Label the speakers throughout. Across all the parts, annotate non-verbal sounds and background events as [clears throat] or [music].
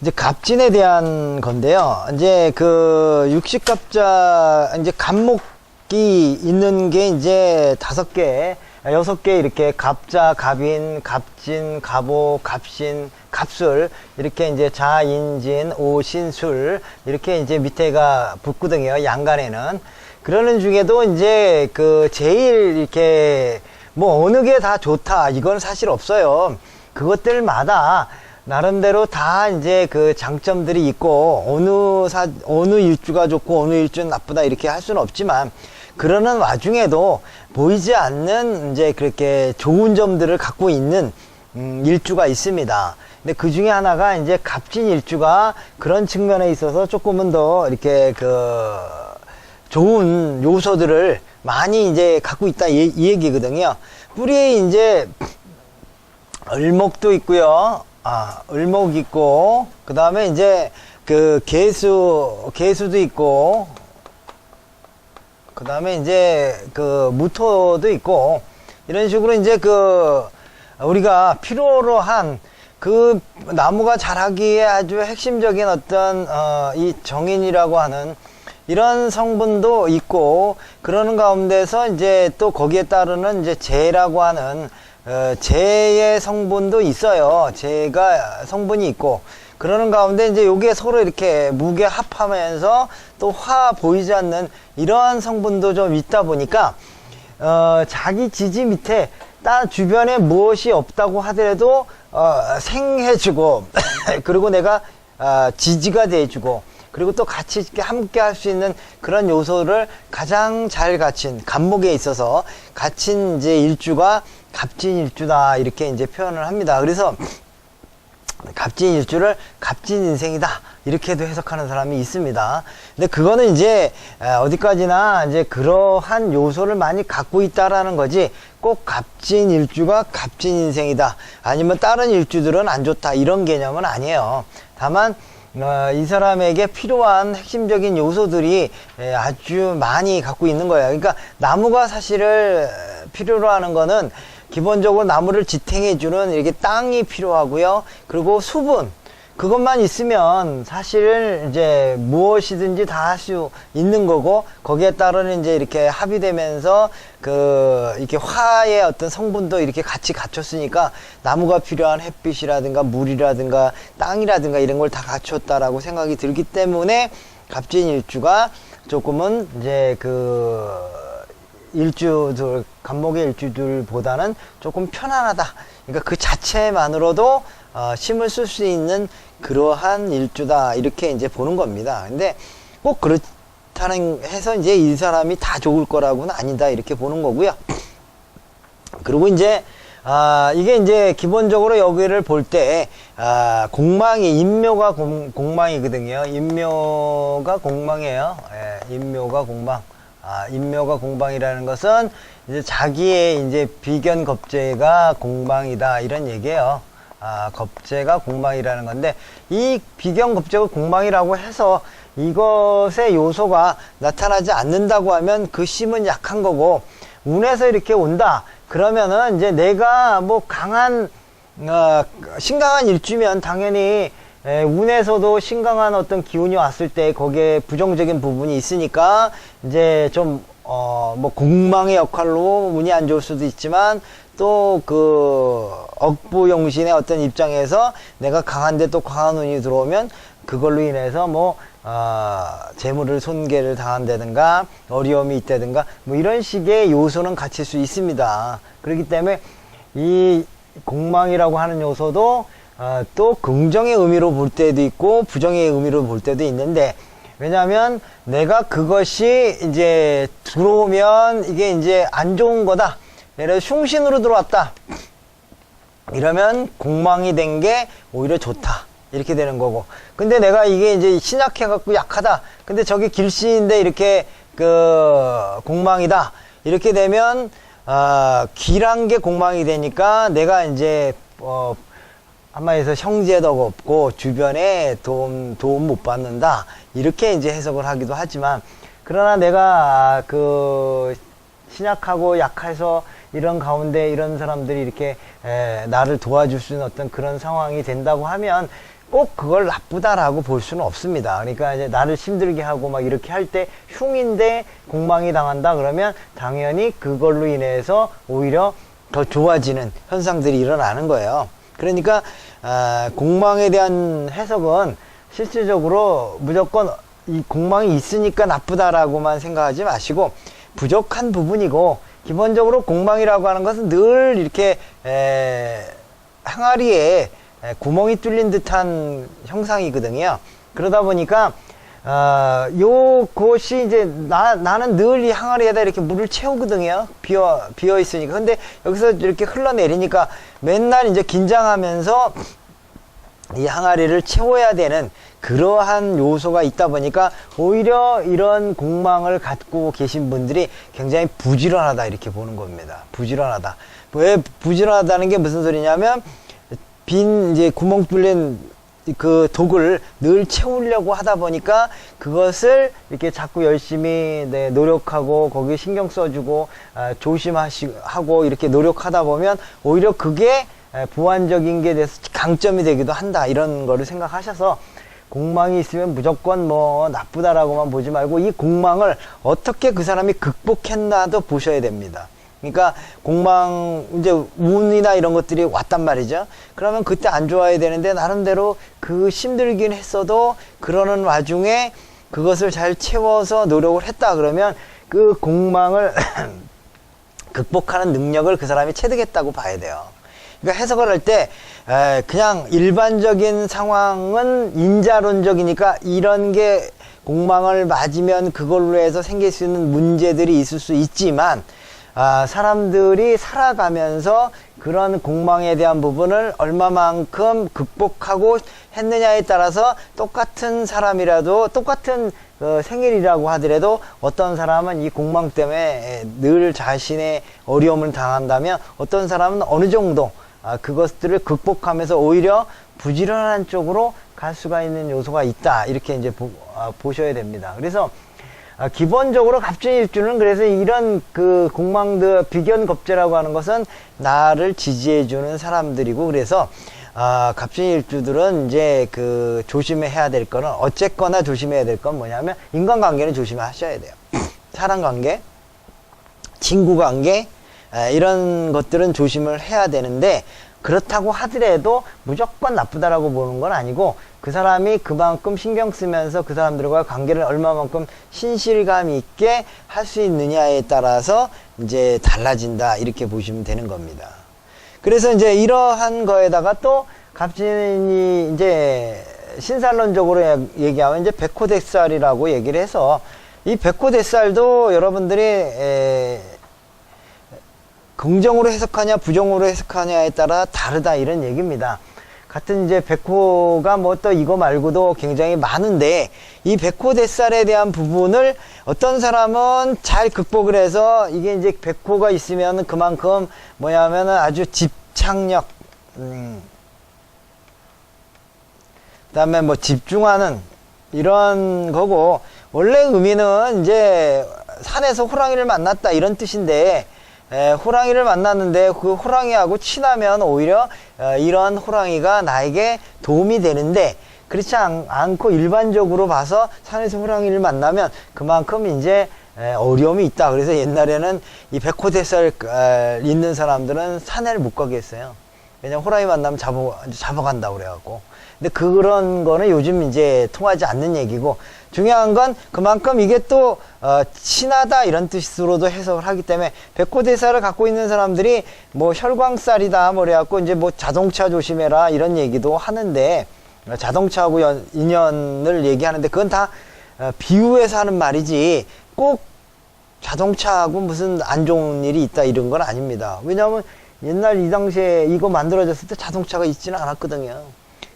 Speaker 1: 이제 갑진에 대한 건데요. 이제 그 육식갑자 이제 갑목이 있는 게 이제 다섯 개, 여섯 개 이렇게 갑자, 갑인, 갑진, 갑오, 갑신, 갑술 이렇게 이제 자인진, 오신술 이렇게 이제 밑에가 붙거든요. 양간에는 그러는 중에도 이제 그 제일 이렇게 뭐 어느 게 다 좋다 이건 사실 없어요. 그것들마다 나름대로 다 이제 그 장점들이 있고 어느 사 어느 일주가 좋고 어느 일주는 나쁘다 이렇게 할 수는 없지만 그러는 와중에도 보이지 않는 이제 그렇게 좋은 점들을 갖고 있는 음, 일주가 있습니다. 근데 그 중에 하나가 이제 갑진 일주가 그런 측면에 있어서 조금은 더 이렇게 그 좋은 요소들을 많이 이제 갖고 있다 이, 이 얘기거든요. 뿌리에 이제 을목도 있고요. 아, 을목 있고 그 다음에 이제 그 개수 개수도 있고 그 다음에 이제 그 무토도 있고 이런 식으로 이제 그 우리가 필요로 한 그 나무가 자라기에 아주 핵심적인 어떤 어, 이 정인이라고 하는 이런 성분도 있고 그러는 가운데서 이제 또 거기에 따르는 이제 재라고 하는 어, 재의 성분도 있어요. 재가 성분이 있고 그러는 가운데 이제 요게 서로 이렇게 무게 합하면서 또 화 보이지 않는 이러한 성분도 좀 있다 보니까 어, 자기 지지 밑에 따 주변에 무엇이 없다고 하더라도 어, 생해주고 [laughs] 그리고 내가 어, 지지가 돼주고 그리고 또 같이 함께 할 수 있는 그런 요소를 가장 잘 갖춘 간목에 있어서 갖춘 이제 일주가 갑진 일주다 이렇게 이제 표현을 합니다. 그래서 갑진 일주를 갑진 인생이다 이렇게도 해석하는 사람이 있습니다. 근데 그거는 이제 에, 어디까지나 이제 그러한 요소를 많이 갖고 있다라는 거지 꼭 갑진 일주가 갑진 인생이다 아니면 다른 일주들은 안 좋다 이런 개념은 아니에요. 다만 어, 이 사람에게 필요한 핵심적인 요소들이 에, 아주 많이 갖고 있는 거예요. 그러니까 나무가 사실을 필요로 하는 거는 기본적으로 나무를 지탱해주는 이렇게 땅이 필요하고요. 그리고 수분. 그것만 있으면 사실 이제 무엇이든지 다 할 수 있는 거고 거기에 따르는 이제 이렇게 합의되면서 그 이렇게 화의 어떤 성분도 이렇게 같이 갖췄으니까 나무가 필요한 햇빛이라든가 물이라든가 땅이라든가 이런 걸 다 갖췄다라고 생각이 들기 때문에 갑진일주가 조금은 이제 그 일주들 간목의 일주들보다는 조금 편안하다. 그러니까 그 자체만으로도 어, 힘을 쓸 수 있는 그러한 일주다 이렇게 이제 보는 겁니다. 근데 꼭 그렇다는 해서 이제 이 사람이 다 좋을 거라고는 아니다 이렇게 보는 거고요. 그리고 이제 아 이게 이제 기본적으로 여기를 볼 때 아, 공망이 인묘가 공, 공망이거든요. 인묘가 공망이에요. 예, 인묘가 공망. 아, 인묘가 공방이라는 것은 이제 자기의 이제 비견 겁재가 공방이다 이런 얘기예요. 아, 겁재가 공방이라는 건데 이 비견 겁재가 공방이라고 해서 이것의 요소가 나타나지 않는다고 하면 그 심은 약한 거고 운에서 이렇게 온다 그러면은 이제 내가 뭐 강한 어, 신강한 일주면 당연히 에, 운에서도 신강한 어떤 기운이 왔을 때 거기에 부정적인 부분이 있으니까 이제 좀, 어, 뭐 공망의 역할로 운이 안 좋을 수도 있지만 또 그 억부용신의 어떤 입장에서 내가 강한데 또 강한 운이 들어오면 그걸로 인해서 뭐, 어, 재물을 손괴를 당한다든가 어려움이 있다든가 뭐 이런 식의 요소는 갖출 수 있습니다. 그렇기 때문에 이 공망이라고 하는 요소도 어, 또 긍정의 의미로 볼 때도 있고 부정의 의미로 볼 때도 있는데 왜냐하면 내가 그것이 이제 들어오면 이게 이제 안 좋은 거다. 예를 흉신으로 들어왔다. 이러면 공망이 된 게 오히려 좋다. 이렇게 되는 거고. 근데 내가 이게 이제 신약해갖고 약하다. 근데 저게 길씨인데 이렇게 그 공망이다. 이렇게 되면 아, 길한 게 공망이 되니까 내가 이제 어, 한마디에서 형제도 없고 주변에 도움 도움 못 받는다 이렇게 이제 해석을 하기도 하지만 그러나 내가 그 신약하고 약해서 이런 가운데 이런 사람들이 이렇게 에, 나를 도와줄 수 있는 어떤 그런 상황이 된다고 하면 꼭 그걸 나쁘다라고 볼 수는 없습니다. 그러니까 이제 나를 힘들게 하고 막 이렇게 할 때 흉인데 공망이 당한다 그러면 당연히 그걸로 인해서 오히려 더 좋아지는 현상들이 일어나는 거예요. 그러니까 아, 공망에 대한 해석은 실질적으로 무조건 이 공망이 있으니까 나쁘다라고만 생각하지 마시고 부족한 부분이고 기본적으로 공망이라고 하는 것은 늘 이렇게 에, 항아리에 에, 구멍이 뚫린 듯한 형상이거든요. 그러다 보니까 어, 요것이 이제 나, 나는 늘 이 항아리에다 이렇게 물을 채우거든요. 비어, 비어 있으니까. 근데 여기서 이렇게 흘러내리니까 맨날 이제 긴장하면서 이 항아리를 채워야 되는 그러한 요소가 있다 보니까 오히려 이런 공망을 갖고 계신 분들이 굉장히 부지런하다 이렇게 보는 겁니다. 부지런하다. 왜 부지런하다는 게 무슨 소리냐면 빈 이제 구멍 뚫린 그 독을 늘 채우려고 하다 보니까 그것을 이렇게 자꾸 열심히 네, 노력하고 거기에 신경 써주고 아, 조심하고 이렇게 노력하다 보면 오히려 그게 에, 보완적인 게 돼서 강점이 되기도 한다 이런 거를 생각하셔서 공망이 있으면 무조건 뭐 나쁘다라고만 보지 말고 이 공망을 어떻게 그 사람이 극복했나도 보셔야 됩니다. 그러니까 공망 이제 운이나 이런 것들이 왔단 말이죠. 그러면 그때 안 좋아야 되는데 나름대로 그 힘들긴 했어도 그러는 와중에 그것을 잘 채워서 노력을 했다 그러면 그 공망을 [clears throat] 극복하는 능력을 그 사람이 체득했다고 봐야 돼요. 그러니까 해석을 할 때 그냥 일반적인 상황은 인자론적이니까 이런 게 공망을 맞으면 그걸로 해서 생길 수 있는 문제들이 있을 수 있지만 아, 사람들이 살아가면서 그런 공망에 대한 부분을 얼마만큼 극복하고 했느냐에 따라서 똑같은 사람이라도 똑같은 어, 생일이라고 하더라도 어떤 사람은 이 공망 때문에 늘 자신의 어려움을 당한다면 어떤 사람은 어느 정도 아, 그것들을 극복하면서 오히려 부지런한 쪽으로 갈 수가 있는 요소가 있다 이렇게 이제 보, 아, 보셔야 됩니다. 그래서 아, 기본적으로 갑진일주는 그래서 이런 그 공망들 비견겁제라고 하는 것은 나를 지지해주는 사람들이고 그래서 아, 갑진일주들은 이제 그 조심해야 될 거는 어쨌거나 조심해야 될 건 뭐냐면 인간관계는 조심하셔야 돼요. [clears throat] 사람관계, 친구관계 에, 이런 것들은 조심을 해야 되는데 그렇다고 하더라도 무조건 나쁘다라고 보는 건 아니고 그 사람이 그만큼 신경 쓰면서 그 사람들과 관계를 얼마만큼 신실감 있게 할 수 있느냐에 따라서 이제 달라진다 이렇게 보시면 되는 겁니다. 그래서 이제 이러한 거에다가 또 갑진이 이제 신살론적으로 얘기하면 이제 백호대살이라고 얘기를 해서 이 백호대살도 여러분들이 에 긍정으로 해석하냐 부정으로 해석하냐에 따라 다르다 이런 얘기입니다. 같은 이제 백호가 뭐 또 이거 말고도 굉장히 많은데 이 백호 대살에 대한 부분을 어떤 사람은 잘 극복을 해서 이게 이제 백호가 있으면 그만큼 뭐냐면은 아주 집착력 음, 그다음에 뭐 집중하는 이런 거고 원래 의미는 이제 산에서 호랑이를 만났다 이런 뜻인데 에, 호랑이를 만났는데 그 호랑이하고 친하면 오히려 어, 이런 호랑이가 나에게 도움이 되는데 그렇지 않, 고 일반적으로 봐서 산에서 호랑이를 만나면 그만큼 이제 에, 어려움이 있다. 그래서 옛날에는 이 백호대살 에, 있는 사람들은 산에를 못 가게 했어요. 왜냐면 호랑이 만나면 잡아, 잡아간다고 그래갖고. 근데 그런 거는 요즘 이제 통하지 않는 얘기고 중요한 건 그만큼 이게 또 어, 친하다 이런 뜻으로도 해석을 하기 때문에 백호대사를 갖고 있는 사람들이 뭐 혈광살이다 뭐 그래갖고 이제 뭐 자동차 조심해라 이런 얘기도 하는데 어, 자동차하고 연, 인연을 얘기하는데 그건 다 어, 비유해서 하는 말이지 꼭 자동차하고 무슨 안 좋은 일이 있다 이런 건 아닙니다. 왜냐하면 옛날 이 당시에 이거 만들어졌을 때 자동차가 있지는 않았거든요.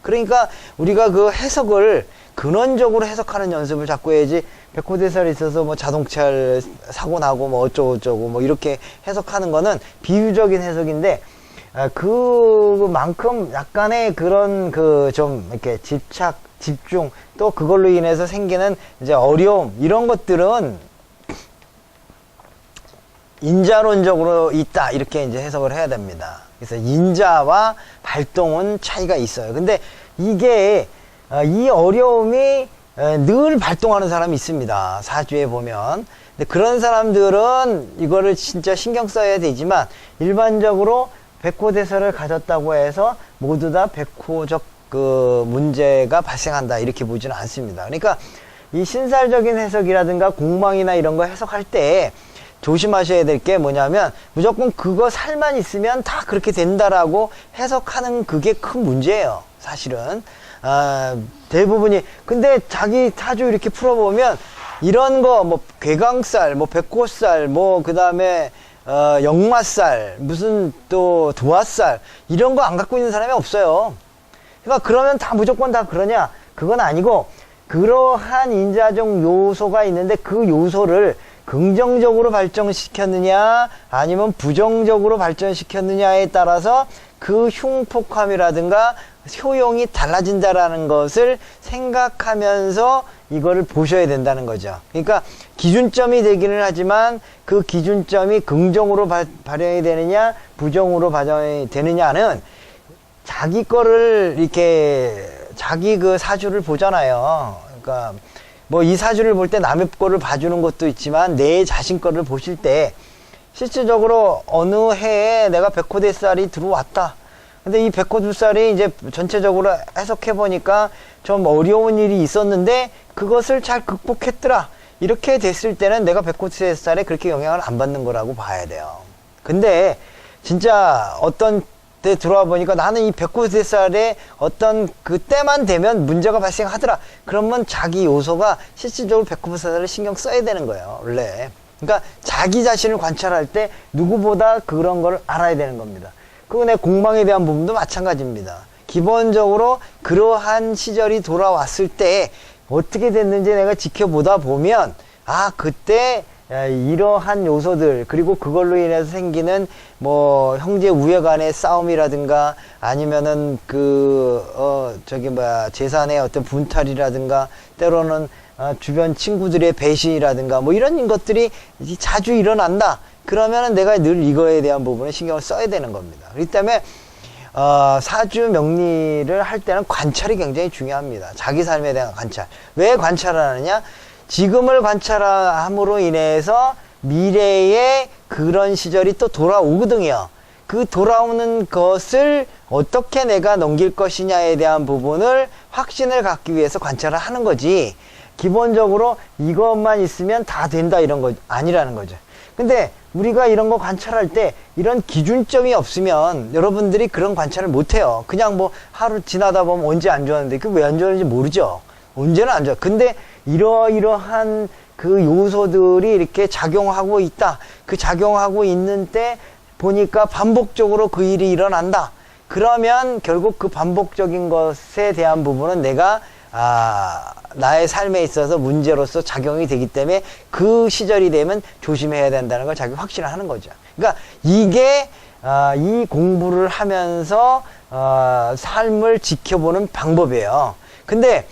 Speaker 1: 그러니까 우리가 그 해석을 근원적으로 해석하는 연습을 자꾸 해야지 백호대살이 있어서 뭐 자동차를 사고 나고 뭐 어쩌고저쩌고 뭐 이렇게 해석하는 거는 비유적인 해석인데 아, 그만큼 약간의 그런 그 좀 이렇게 집착 집중 또 그걸로 인해서 생기는 이제 어려움 이런 것들은 인자론적으로 있다 이렇게 이제 해석을 해야 됩니다. 그래서 인자와 발동은 차이가 있어요. 근데 이게 어, 이 어려움이 에, 늘 발동하는 사람이 있습니다. 사주에 보면. 근데 그런 사람들은 이거를 진짜 신경 써야 되지만 일반적으로 백호대설을 가졌다고 해서 모두 다 백호적 그 문제가 발생한다 이렇게 보지는 않습니다. 그러니까 이 신살적인 해석이라든가 공망이나 이런 거 해석할 때 조심하셔야 될 게 뭐냐면 무조건 그거 살만 있으면 다 그렇게 된다라고 해석하는 그게 큰 문제예요. 사실은 아, 대부분이 근데 자기 사주 이렇게 풀어보면 이런 거 뭐 괴강살, 뭐 백호살, 뭐 그 다음에 어, 역마살, 무슨 또 도화살 이런 거 안 갖고 있는 사람이 없어요. 그러니까 그러면 다 무조건 다 그러냐? 그건 아니고 그러한 인자적 요소가 있는데 그 요소를 긍정적으로 발전시켰느냐 아니면 부정적으로 발전시켰느냐에 따라서 그 흉폭함이라든가 효용이 달라진다라는 것을 생각하면서 이거를 보셔야 된다는 거죠. 그러니까 기준점이 되기는 하지만 그 기준점이 긍정으로 발, 발현이 되느냐 부정으로 발현이 되느냐는 자기 거를 이렇게 자기 그 사주를 보잖아요. 그러니까 뭐 이 사주를 볼 때 남의 거를 봐주는 것도 있지만 내 자신 거를 보실 때 실질적으로 어느 해에 내가 백호대살이 들어왔다. 근데 이 백호두살이 이제 전체적으로 해석해 보니까 좀 어려운 일이 있었는데 그것을 잘 극복했더라. 이렇게 됐을 때는 내가 백호두살에 그렇게 영향을 안 받는 거라고 봐야 돼요. 근데 진짜 어떤 때 들어와 보니까 나는 이 백호두살에 어떤 그 때만 되면 문제가 발생하더라. 그러면 자기 요소가 실질적으로 백호두살을 신경 써야 되는 거예요. 원래. 그러니까 자기 자신을 관찰할 때 누구보다 그런 걸 알아야 되는 겁니다. 그리고 내 공방에 대한 부분도 마찬가지입니다. 기본적으로 그러한 시절이 돌아왔을 때 어떻게 됐는지 내가 지켜보다 보면 아 그때 이러한 요소들 그리고 그걸로 인해서 생기는 뭐 형제 우애 간의 싸움이라든가 아니면은 그 어 저기 뭐야 재산의 어떤 분탈이라든가 때로는 어 주변 친구들의 배신이라든가 뭐 이런 것들이 자주 일어난다. 그러면은 내가 늘 이거에 대한 부분에 신경을 써야 되는 겁니다. 그렇기 때문에 어, 사주 명리를 할 때는 관찰이 굉장히 중요합니다. 자기 삶에 대한 관찰. 왜 관찰을 하느냐? 지금을 관찰함으로 인해서 미래의 그런 시절이 또 돌아오거든요. 그 돌아오는 것을 어떻게 내가 넘길 것이냐에 대한 부분을 확신을 갖기 위해서 관찰을 하는 거지. 기본적으로 이것만 있으면 다 된다 이런 거 아니라는 거죠. 근데 우리가 이런 거 관찰할 때 이런 기준점이 없으면 여러분들이 그런 관찰을 못 해요. 그냥 뭐 하루 지나다 보면 언제 안 좋았는데 그 왜 안 좋았는지 모르죠. 언제는 안 좋아. 근데 이러이러한 그 요소들이 이렇게 작용하고 있다. 그 작용하고 있는 때 보니까 반복적으로 그 일이 일어난다. 그러면 결국 그 반복적인 것에 대한 부분은 내가 아, 나의 삶에 있어서 문제로서 작용이 되기 때문에 그 시절이 되면 조심해야 된다는 걸 자기 확신을 하는 거죠. 그러니까 이게 아, 이 공부를 하면서 어, 삶을 지켜보는 방법이에요. 근데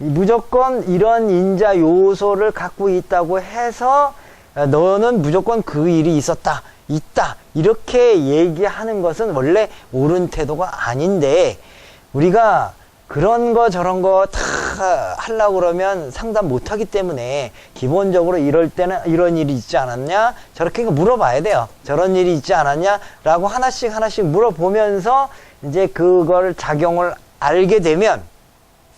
Speaker 1: 무조건 이런 인자 요소를 갖고 있다고 해서 아, 너는 무조건 그 일이 있었다, 있다 이렇게 얘기하는 것은 원래 옳은 태도가 아닌데 우리가 그런 거 저런 거 다 하려고 그러면 상담 못 하기 때문에 기본적으로 이럴 때는 이런 일이 있지 않았냐? 저렇게 물어봐야 돼요. 저런 일이 있지 않았냐? 라고 하나씩 하나씩 물어보면서 이제 그걸 작용을 알게 되면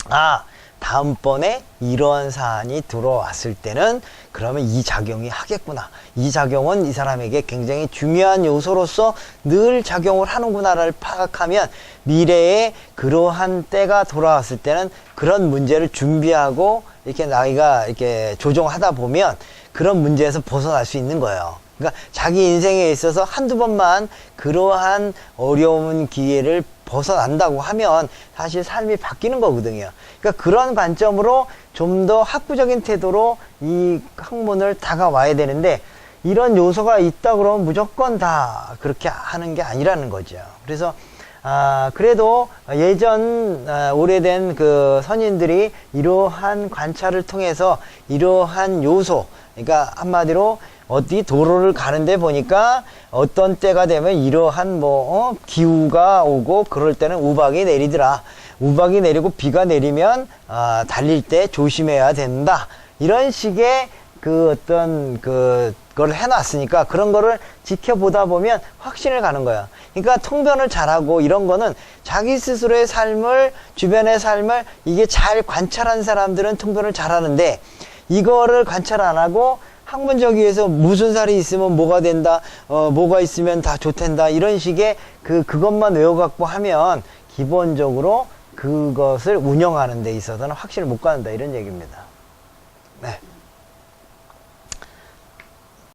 Speaker 1: 아, 다음번에 이러한 사안이 들어왔을 때는 그러면 이 작용이 하겠구나. 이 작용은 이 사람에게 굉장히 중요한 요소로서 늘 작용을 하는구나를 파악하면 미래에 그러한 때가 돌아왔을 때는 그런 문제를 준비하고 이렇게 나이가 이렇게 조정하다 보면 그런 문제에서 벗어날 수 있는 거예요. 그러니까 자기 인생에 있어서 한두 번만 그러한 어려운 기회를 벗어난다고 하면 사실 삶이 바뀌는 거거든요. 그러니까 그런 관점으로 좀 더 학구적인 태도로 이 학문을 다가와야 되는데 이런 요소가 있다 그러면 무조건 다 그렇게 하는 게 아니라는 거죠. 그래서 아, 그래도 예전 아, 오래된 그 선인들이 이러한 관찰을 통해서 이러한 요소, 그러니까 한마디로 어디 도로를 가는데 보니까 어떤 때가 되면 이러한 뭐 어, 기후가 오고 그럴 때는 우박이 내리더라. 우박이 내리고 비가 내리면 아, 달릴 때 조심해야 된다. 이런 식의 그 어떤 그걸 해놨으니까 그런 거를 지켜보다 보면 확신을 가는 거야. 그러니까 통변을 잘하고 이런 거는 자기 스스로의 삶을 주변의 삶을 이게 잘 관찰한 사람들은 통변을 잘하는데 이거를 관찰 안 하고 학문적이에서 무슨 살이 있으면 뭐가 된다, 어, 뭐가 있으면 다 좋댄다 이런 식의 그 그것만 외워갖고 하면 기본적으로 그것을 운영하는 데 있어서는 확신을 못 갖는다 이런 얘기입니다. 네.